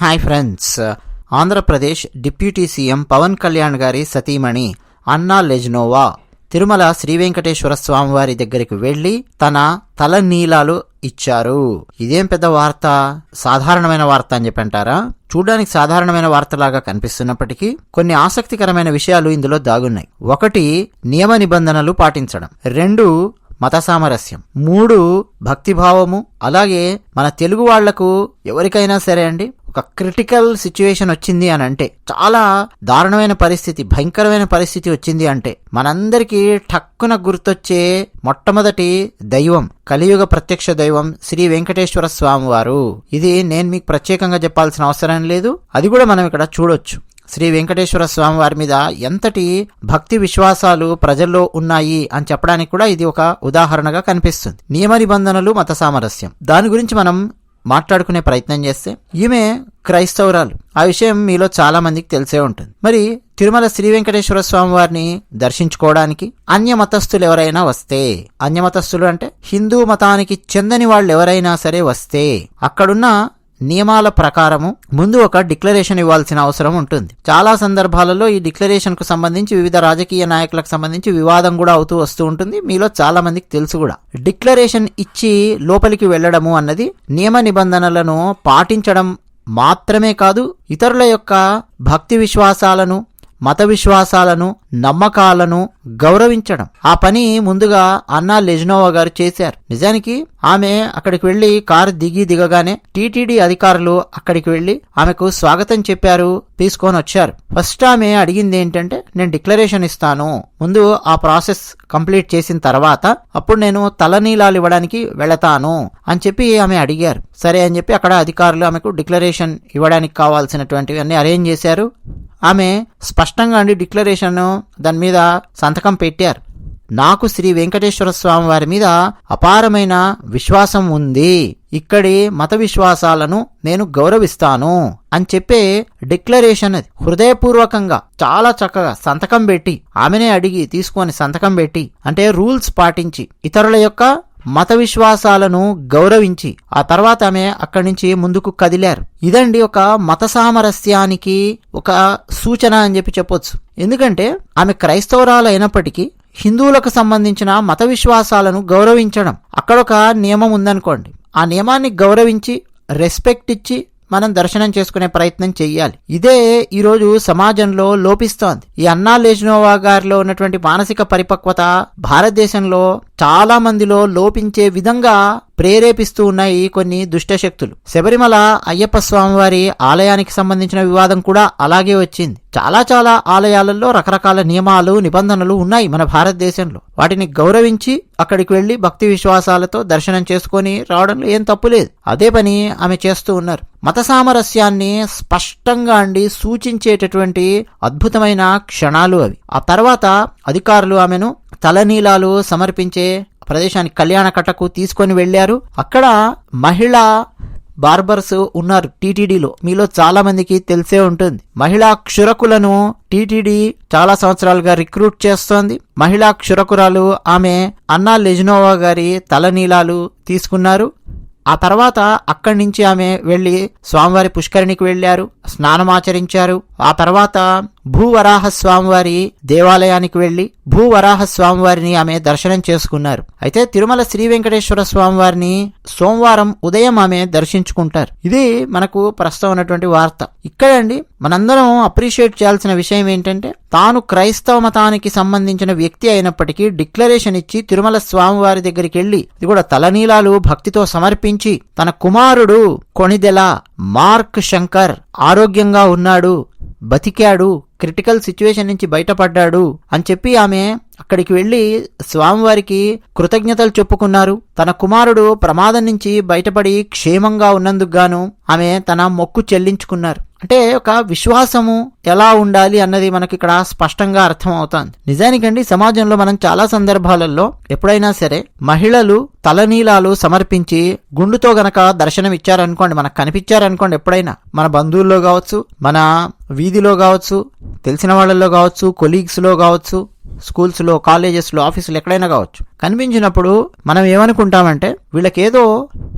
Hi friends. Andhra Pradesh deputy CM Pawan Kalyan గారి సతీమణి అన్నా లెజ్నోవా తిరుమల శ్రీ వెంకటేశ్వర స్వామి వారి దగ్గరికి వెళ్ళి తన తల నీలాలు ఇచ్చారు. ఇదేం పెద్ద వార్త? సాధారణమైన వార్త అని చెప్పి అంటారా చూడడానికి సాధారణమైన వార్తలాగా కనిపిస్తున్నప్పటికీ కొన్ని ఆసక్తికరమైన విషయాలు ఇందులో దాగున్నాయి. ఒకటి నియమ నిబంధనలు పాటించడం. రెండు మత సామరస్యం మూడు భక్తిభావము. అలాగే మన తెలుగు వాళ్ళకు ఎవరికైనా సరే అండి ఒక క్రిటికల్ సిచ్యువేషన్ వచ్చింది అని అంటే చాలా దారుణమైన పరిస్థితి భయంకరమైన పరిస్థితి వచ్చింది అంటే మనందరికీ ఠక్కున గుర్తొచ్చే మొట్టమొదటి దైవం కలియుగ ప్రత్యక్ష దైవం శ్రీ వెంకటేశ్వర స్వామి వారు ఇది నేను మీకు ప్రత్యేకంగా చెప్పాల్సిన అవసరం లేదు. అది కూడా మనం ఇక్కడ చూడొచ్చు. శ్రీ వెంకటేశ్వర స్వామి వారి మీద ఎంతటి భక్తి విశ్వాసాలు ప్రజల్లో ఉన్నాయి అని చెప్పడానికి కూడా ఇది ఒక ఉదాహరణగా కనిపిస్తుంది. నియమ నిబంధనలు మత సామరస్యం. దాని గురించి మనం మాట్లాడుకునే ప్రయత్నం చేస్తే ఈమె క్రైస్తవురాలు. ఆ విషయం మీలో చాలా మందికి తెలిసే ఉంటుంది. మరి తిరుమల శ్రీ వెంకటేశ్వర స్వామి వారిని దర్శించుకోవడానికి అన్య మతస్థులు ఎవరైనా వస్తే అన్య మతస్థులు అంటే హిందూ మతానికి చెందని వాళ్ళు ఎవరైనా సరే వస్తే అక్కడున్న నియమాల ప్రకారము ముందు ఒక డిక్లరేషన్ ఇవ్వాల్సిన అవసరం ఉంటుంది. చాలా సందర్భాలలో ఈ డిక్లరేషన్కు సంబంధించి వివిధ రాజకీయ నాయకులకు సంబంధించి వివాదం కూడా అవుతూ వస్తూ ఉంటుంది. మీలో చాలా మందికి తెలుసు కూడా. డిక్లరేషన్ ఇచ్చి లోపలికి వెళ్ళడము అన్నది నియమ నిబంధనలను పాటించడం మాత్రమే కాదు ఇతరుల యొక్క భక్తి విశ్వాసాలను మత విశ్వాసాలను నమ్మకాలను గౌరవించడం. ఆ పని ముందుగా అన్నా లెజ్నోవా గారు చేశారు. నిజానికి ఆమె అక్కడికి వెళ్ళి కారు దిగి దిగగానే టీటీడీ అధికారులు అక్కడికి వెళ్ళి ఆమెకు స్వాగతం చెప్పారు తీసుకొని వచ్చారు. ఫస్ట్ ఆమె అడిగింది ఏంటంటే నేను డిక్లరేషన్ ఇస్తాను. ముందు ఆ ప్రాసెస్ కంప్లీట్ చేసిన తర్వాత అప్పుడు నేను తలనీలాలు ఇవ్వడానికి వెళతాను అని చెప్పి ఆమె అడిగారు. సరే అని చెప్పి అక్కడ అధికారులు ఆమెకు డిక్లరేషన్ ఇవ్వడానికి కావాల్సినటువంటివి అన్ని అరేంజ్ చేశారు. ఆమె స్పష్టంగా అండి డిక్లరేషన్ దాని మీద సంతకం పెట్టారు. నాకు శ్రీ వెంకటేశ్వర స్వామి వారి మీద అపారమైన విశ్వాసం ఉంది. ఇక్కడి మత విశ్వాసాలను నేను గౌరవిస్తాను అని చెప్పే డిక్లరేషన్ అది. హృదయపూర్వకంగా చాలా చక్కగా సంతకం పెట్టి ఆమెనే అడిగి తీసుకొని సంతకం పెట్టి అంటే రూల్స్ పాటించి ఇతరుల యొక్క మత విశ్వాసాలను గౌరవించి ఆ తర్వాత ఆమె అక్కడి నుంచి ముందుకు కదిలారు. ఇదండి ఒక మత సామరస్యానికి ఒక సూచన అని చెప్పి చెప్పొచ్చు. ఎందుకంటే ఆమె క్రైస్తవురాలు అయినప్పటికీ హిందువులకు సంబంధించిన మత విశ్వాసాలను గౌరవించడం అక్కడ ఒక నియమం ఉందనుకోండి. ఆ నియమాన్ని గౌరవించి రెస్పెక్ట్ ఇచ్చి మనం దర్శనం చేసుకునే ప్రయత్నం చెయ్యాలి. ఇదే ఈరోజు సమాజంలో లోపిస్తోంది. ఈ అన్నా లేజ్నోవా గారిలో ఉన్నటువంటి మానసిక పరిపక్వత భారతదేశంలో చాలా మందిలో లోపించే విధంగా ప్రేరేపిస్తూ ఉన్నాయి కొన్ని దుష్టశక్తులు శబరిమల అయ్యప్ప స్వామివారి ఆలయానికి సంబంధించిన వివాదం కూడా అలాగే వచ్చింది. చాలా చాలా ఆలయాలలో రకరకాల నియమాలు నిబంధనలు ఉన్నాయి మన భారతదేశంలో. వాటిని గౌరవించి అక్కడికి వెళ్ళి భక్తి విశ్వాసాలతో దర్శనం చేసుకొని రావడంలో ఏం తప్పు లేదు. అదే పని ఆమె చేస్తూ ఉన్నారు. మత సామరస్యాన్ని స్పష్టంగా అండి సూచించేటటువంటి అద్భుతమైన క్షణాలు అవి. ఆ తర్వాత అధికారులు ఆమెను తలనీలాలు సమర్పించే ప్రదేశానికి కళ్యాణకట్టకు తీసుకొని వెళ్ళారు అక్కడ మహిళా బార్బర్స్ ఉన్నారు టీటీడీలో. మీలో చాలా మందికి తెలిసే ఉంటుంది. మహిళా క్షురకులను టీటీడీ చాలా సంవత్సరాలుగా రిక్రూట్ చేస్తోంది. మహిళా క్షురకురాలు ఆమె అన్నా లెజినోవా గారి తలనీలాలు తీసుకున్నారు. ఆ తర్వాత అక్కడి నుంచి ఆమె వెళ్ళి స్వామివారి పుష్కరిణికి వెళ్ళారు స్నానమాచరించారు ఆ తర్వాత భూవరాహ స్వామివారి దేవాలయానికి వెళ్ళి భూవరాహ స్వామివారిని ఆమె దర్శనం చేసుకున్నారు. అయితే తిరుమల శ్రీ వెంకటేశ్వర స్వామివారిని సోమవారం ఉదయం ఆమె దర్శించుకుంటారు. ఇది మనకు ప్రస్తుతం ఉన్నటువంటి వార్త ఇక్కడండి మనందరం అప్రిషియేట్ చేయాల్సిన విషయం ఏంటంటే తాను క్రైస్తవ మతానికి సంబంధించిన వ్యక్తి అయినప్పటికీ డిక్లరేషన్ ఇచ్చి తిరుమల స్వామివారి దగ్గరికి వెళ్ళి ఇది కూడా తలనీలాలు భక్తితో సమర్పించి తన కుమారుడు కొణిదెల మార్క్ శంకర్ ఆరోగ్యంగా ఉన్నాడు బతికాడు క్రిటికల్ సిచ్యువేషన్ నుంచి బయటపడ్డాడు అని చెప్పి ఆమె అక్కడికి వెళ్ళి స్వామివారికి కృతజ్ఞతలు చెప్పుకున్నారు. తన కుమారుడు ప్రమాదం నుంచి బయటపడి క్షేమంగా ఉన్నందుకు గాను ఆమె తన మొక్కు చెల్లించుకున్నారు. అంటే ఒక విశ్వాసము ఎలా ఉండాలి అన్నది మనకి ఇక్కడ స్పష్టంగా అర్థం అవుతుంది నిజానికండి సమాజంలో మనం చాలా సందర్భాలలో ఎప్పుడైనా సరే మహిళలు తలనీలాలు సమర్పించి గుండుతో గనక దర్శనం ఇచ్చారనుకోండి మనకు కనిపించారనుకోండి ఎప్పుడైనా మన బంధువుల్లో కావచ్చు మన వీధిలో కావచ్చు తెలిసిన వాళ్ళల్లో కావచ్చు కొలీగ్స్లో కావచ్చు స్కూల్స్లో కాలేజెస్లో ఆఫీసులు ఎక్కడైనా కావచ్చు. కనిపించినప్పుడు మనం ఏమనుకుంటామంటే వీళ్ళకేదో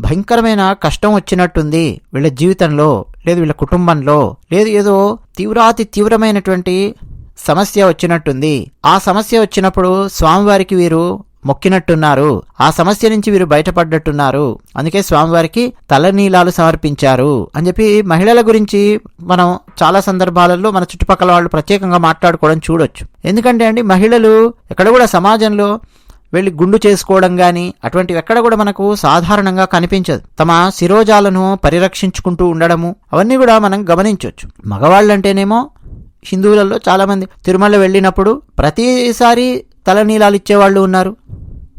భయంకరమైన కష్టం వచ్చినట్టుంది వీళ్ళ జీవితంలో లేదు వీళ్ళ కుటుంబంలో లేదు ఏదో తీవ్రాతి తీవ్రమైనటువంటి సమస్య వచ్చినట్టుంది. ఆ సమస్య వచ్చినప్పుడు స్వామివారికి వీరు మొక్కినట్టున్నారు. ఆ సమస్య నుంచి వీరు బయటపడ్డట్టున్నారు. అందుకే స్వామివారికి తలనీలాలు సమర్పించారు అని చెప్పి మహిళల గురించి మనం చాలా సందర్భాలలో మన చుట్టుపక్కల వాళ్ళు ప్రత్యేకంగా మాట్లాడుకోవడం చూడొచ్చు. ఎందుకంటే అండి మహిళలు ఎక్కడ కూడా సమాజంలో వెళ్ళి గుండు చేసుకోవడం కానీ అటువంటివి ఎక్కడ కూడా మనకు సాధారణంగా కనిపించదు. తమ శిరోజాలను పరిరక్షించుకుంటూ ఉండడము అవన్నీ కూడా మనం గమనించవచ్చు మగవాళ్ళంటేనేమో హిందువులలో చాలామంది తిరుమల వెళ్ళినప్పుడు ప్రతిసారి తలనీలాలు ఇచ్చేవాళ్ళు ఉన్నారు.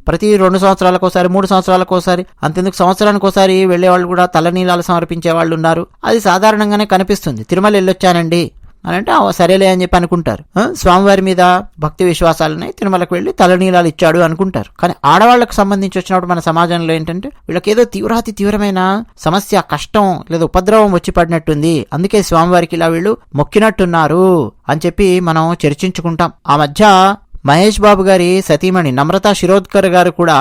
ప్రతి రెండు సంవత్సరాలకోసారి మూడు సంవత్సరాలకోసారి అంతెందుకు సంవత్సరానికి ఒకసారి వెళ్ళే వాళ్ళు కూడా తలనీలాలు సమర్పించే వాళ్ళు ఉన్నారు. అది సాధారణంగానే కనిపిస్తుంది. తిరుమల వెళ్ళొచ్చానండి అని అంటే "ఆ, సరేలే అని చెప్పి అనుకుంటారు. స్వామివారి మీద భక్తి విశ్వాసాలని తిరుమలకు వెళ్ళి తలనీలాలు ఇచ్చాడు అనుకుంటారు. కానీ ఆడవాళ్ళకు సంబంధించి వచ్చినప్పుడు మన సమాజంలో ఏంటంటే వీళ్ళకి ఏదో తీవ్రాతి తీవ్రమైన సమస్య కష్టం లేదా ఉపద్రవం వచ్చి పడినట్టుంది. అందుకే స్వామివారికి ఇలా వీళ్ళు మొక్కినట్టున్నారు అని చెప్పి మనం చర్చించుకుంటాం. ఆ మధ్య మహేష్ బాబు గారి సతీమణి నమ్రతా శిరోద్కర్ గారు కూడా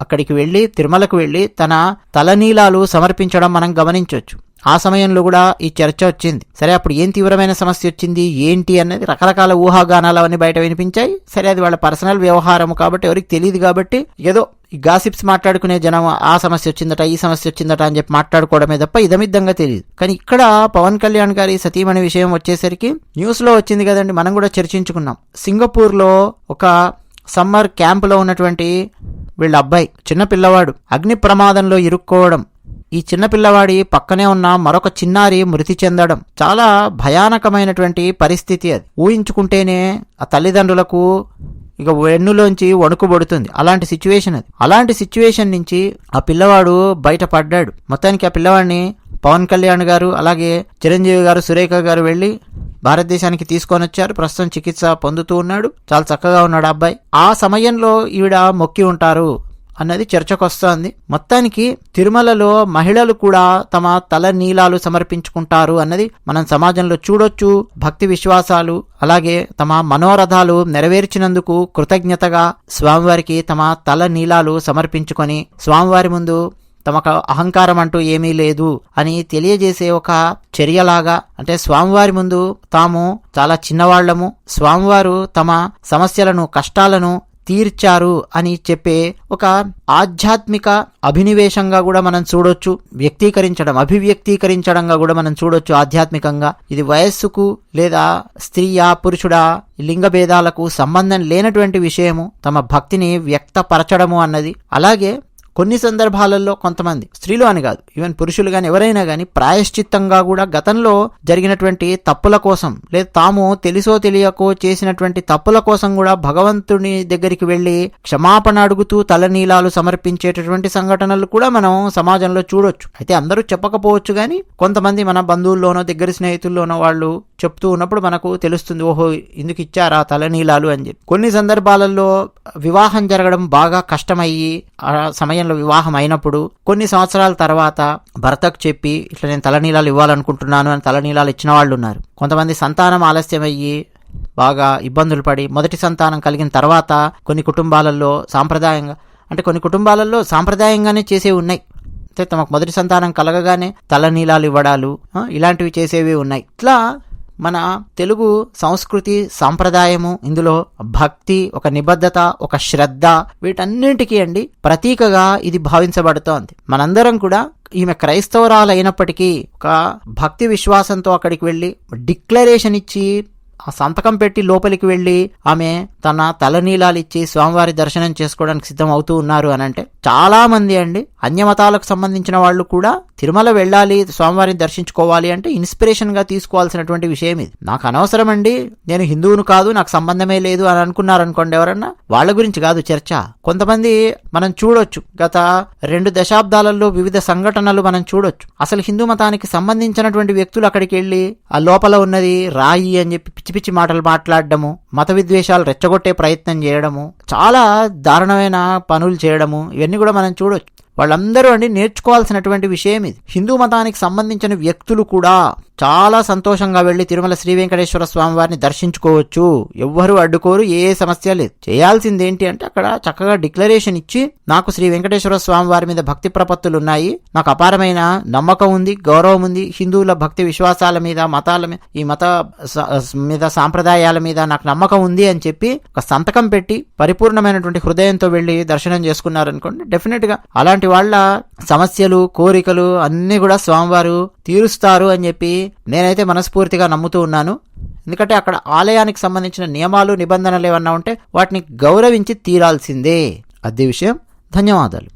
అక్కడికి వెళ్ళి తిరుమలకు వెళ్ళి తన తలనీలాలు సమర్పించడం మనం గమనించవచ్చు ఆ సమయంలో కూడా ఈ చర్చ వచ్చింది. సరే అప్పుడు ఏం తీవ్రమైన సమస్య వచ్చింది? ఏంటి అనేది రకరకాల ఊహాగానాలు అవన్నీ బయట వినిపించాయి. సరే అది వాళ్ళ పర్సనల్ వ్యవహారం కాబట్టి ఎవరికి తెలియదు కాబట్టి ఏదో ఈ గాసిప్స్ మాట్లాడుకునే జనం ఆ సమస్య వచ్చిందట ఈ సమస్య వచ్చిందట అని చెప్పి మాట్లాడుకోవడమే తప్ప ఇదమిద్దంగా తెలియదు కానీ ఇక్కడ పవన్ కళ్యాణ్ గారి సతీమణి విషయం వచ్చేసరికి న్యూస్లో వచ్చింది కదండి మనం కూడా చర్చించుకున్నాం. సింగపూర్లో ఒక సమ్మర్ క్యాంపులో ఉన్నటువంటి వీళ్ళ అబ్బాయి చిన్న పిల్లవాడు అగ్ని ప్రమాదంలో ఇరుక్కోవడం ఈ చిన్న పిల్లవాడి పక్కనే ఉన్న మరొక చిన్నారి మృతి చెందడం చాలా భయానకమైనటువంటి పరిస్థితి అది. ఊహించుకుంటేనే ఆ తల్లిదండ్రులకు ఇక వెన్నులోంచి వణుకుబడుతుంది. అలాంటి సిచ్యువేషన్ అది. అలాంటి సిచ్యువేషన్ నుంచి ఆ పిల్లవాడు బయటపడ్డాడు. మొత్తానికి ఆ పిల్లవాడిని పవన్ కళ్యాణ్ గారు అలాగే చిరంజీవి గారు సురేఖ గారు వెళ్ళి భారతదేశానికి తీసుకొని వచ్చారు. ప్రస్తుతం చికిత్స పొందుతూ ఉన్నాడు. చాలా చక్కగా ఉన్నాడు ఆ అబ్బాయి. ఆ సమయంలో ఈవిడ మొక్కి ఉంటారు. అన్నది చర్చకొస్తోంది. మొత్తానికి తిరుమలలో మహిళలు కూడా తమ తల నీలాలు సమర్పించుకుంటారు అన్నది మనం సమాజంలో చూడొచ్చు. భక్తి విశ్వాసాలు అలాగే తమ మనోరథాలు నెరవేర్చినందుకు కృతజ్ఞతగా స్వామివారికి తమ తల నీలాలు సమర్పించుకొని స్వామివారి ముందు తమకు అహంకారం అంటూ ఏమీ లేదు అని తెలియజేసే ఒక చర్యలాగా అంటే స్వామివారి ముందు తాము చాలా చిన్నవాళ్ళము. స్వామివారు తమ సమస్యలను కష్టాలను తీర్చారు అని చెప్పే ఒక ఆధ్యాత్మిక అభినివేశంగా కూడా మనం చూడొచ్చు వ్యక్తీకరించడం అభివ్యక్తీకరించడంగా కూడా మనం చూడొచ్చు ఆధ్యాత్మికంగా. ఇది వయస్సుకు లేదా స్త్రీయా పురుషుడా లింగ భేదాలకు సంబంధం లేనటువంటి విషయము తమ భక్తిని వ్యక్తపరచడము అన్నది. అలాగే కొన్ని సందర్భాలలో కొంతమంది స్త్రీలు అని కాదు ఈవెన్ పురుషులు కానీ ఎవరైనా కానీ ప్రాయశ్చిత్తంగా కూడా గతంలో జరిగినటువంటి తప్పుల కోసం లేదా తాము తెలిసో తెలియకో చేసినటువంటి తప్పుల కోసం కూడా భగవంతుని దగ్గరికి వెళ్ళి క్షమాపణ అడుగుతూ తలనీలాలు సమర్పించేటటువంటి సంఘటనలు కూడా మనం సమాజంలో చూడొచ్చు. అయితే అందరూ చెప్పకపోవచ్చు కానీ కొంతమంది మన బంధువుల్లోనో దగ్గర స్నేహితుల్లోనో వాళ్ళు చెప్తూ ఉన్నప్పుడు మనకు తెలుస్తుంది ఓహో ఇందుకు ఇచ్చారా తలనీలాలు అని చెప్పి. కొన్ని సందర్భాలలో వివాహం జరగడం బాగా కష్టమయ్యి ఆ సమయం సమయంలో వివాహం అయినప్పుడు కొన్ని సంవత్సరాల తర్వాత భర్తకు చెప్పి ఇట్లా నేను తలనీలాలు ఇవ్వాలనుకుంటున్నాను అని తలనీలాలు ఇచ్చిన వాళ్ళు ఉన్నారు కొంతమంది సంతానం ఆలస్యమయ్యి బాగా ఇబ్బందులు పడి మొదటి సంతానం కలిగిన తర్వాత కొన్ని కుటుంబాలలో సాంప్రదాయంగా అంటే కొన్ని కుటుంబాలలో సాంప్రదాయంగానే చేసేవి ఉన్నాయి. అంటే తమకు మొదటి సంతానం కలగగానే తలనీలాలు ఇవ్వడాలు ఇలాంటివి చేసేవి ఉన్నాయి. ఇట్లా మన తెలుగు సంస్కృతి సాంప్రదాయము ఇందులో భక్తి ఒక నిబద్ధత ఒక శ్రద్ధ వీటన్నింటికీ అండి ప్రతీకగా ఇది భావించబడుతోంది. మనందరం కూడా ఈమె క్రైస్తవరాలు అయినప్పటికీ ఒక భక్తి విశ్వాసంతో అక్కడికి వెళ్ళి డిక్లరేషన్ ఇచ్చి ఆ సంతకం పెట్టి లోపలికి వెళ్ళి ఆమె తన తలనీలాలు ఇచ్చి స్వామివారి దర్శనం చేసుకోవడానికి సిద్ధం అవుతూ ఉన్నారు అని అంటే చాలా మంది అండి అన్యమతాలకు సంబంధించిన వాళ్ళు కూడా తిరుమల వెళ్ళాలి స్వామివారిని దర్శించుకోవాలి అంటే ఇన్స్పిరేషన్గా తీసుకోవాల్సినటువంటి విషయం ఇది. నాకు అనవసరమండి. నేను హిందువును కాదు నాకు సంబంధమే లేదు అని అనుకున్నారనుకోండి ఎవరన్నా వాళ్ళ గురించి కాదు చర్చ. కొంతమంది మనం చూడొచ్చు. గత రెండు దశాబ్దాలలో వివిధ సంఘటనలు మనం చూడొచ్చు. అసలు హిందూ మతానికి సంబంధించినటువంటి వ్యక్తులు అక్కడికి వెళ్ళి ఆ లోపల ఉన్నది రాయి అని చెప్పి పిచ్చి పిచ్చి మాటలు మాట్లాడడము మత విద్వేషాలు రెచ్చగొట్టే ప్రయత్నం చేయడము చాలా దారుణమైన పనులు చేయడము ఇవన్నీ కూడా మనం చూడొచ్చు. వాళ్ళందరూ అండి నేర్చుకోవాల్సినటువంటి విషయం ఇది. హిందూ మతానికి సంబంధించిన వ్యక్తులు కూడా చాలా సంతోషంగా వెళ్ళి తిరుమల శ్రీ వెంకటేశ్వర స్వామి వారిని దర్శించుకోవచ్చు. ఎవ్వరూ అడ్డుకోరు ఏ సమస్య లేదు. చేయాల్సింది ఏంటి అంటే అక్కడ చక్కగా డిక్లరేషన్ ఇచ్చి నాకు శ్రీ వెంకటేశ్వర స్వామి వారి మీద భక్తి ప్రపత్తులు ఉన్నాయి. నాకు అపారమైన నమ్మకం ఉంది గౌరవం ఉంది. హిందువుల భక్తి విశ్వాసాల మీద మతాల మీద ఈ మత మీద సాంప్రదాయాల మీద నాకు నమ్మకం ఉంది అని చెప్పి ఒక సంతకం పెట్టి పరిపూర్ణమైనటువంటి హృదయంతో వెళ్ళి దర్శనం చేసుకున్నారనుకోండి డెఫినెట్గా అలాంటి వాళ్ళ సమస్యలు కోరికలు అన్ని కూడా స్వామివారు తీరుస్తారు అని చెప్పి నేనైతే మనస్ఫూర్తిగా నమ్ముతూ ఉన్నాను. ఎందుకంటే అక్కడ ఆలయానికి సంబంధించిన నియమాలు నిబంధనలు ఏమన్నా ఉంటే వాటిని గౌరవించి తీరాల్సిందే. అదే విషయం. ధన్యవాదాలు.